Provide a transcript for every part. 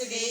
to be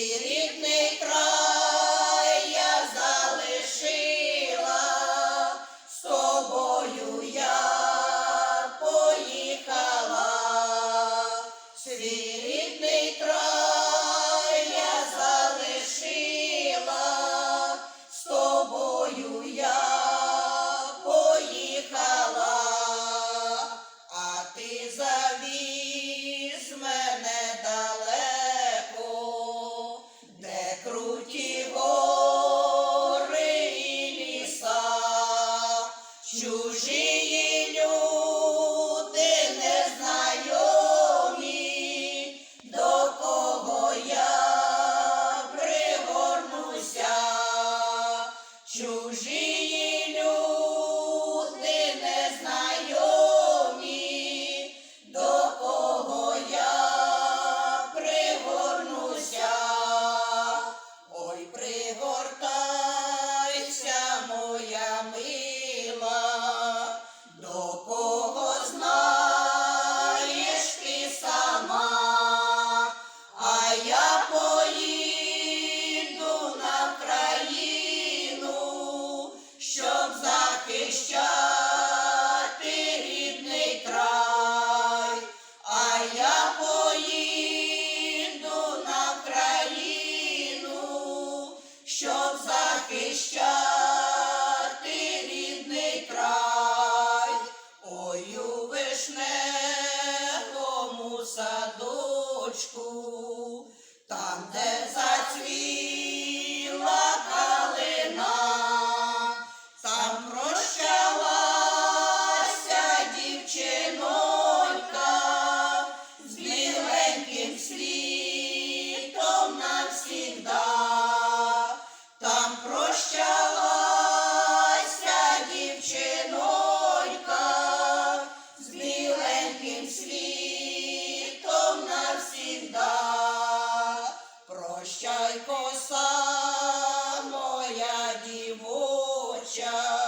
захищати рідний край, ой у вишневому садочку. show.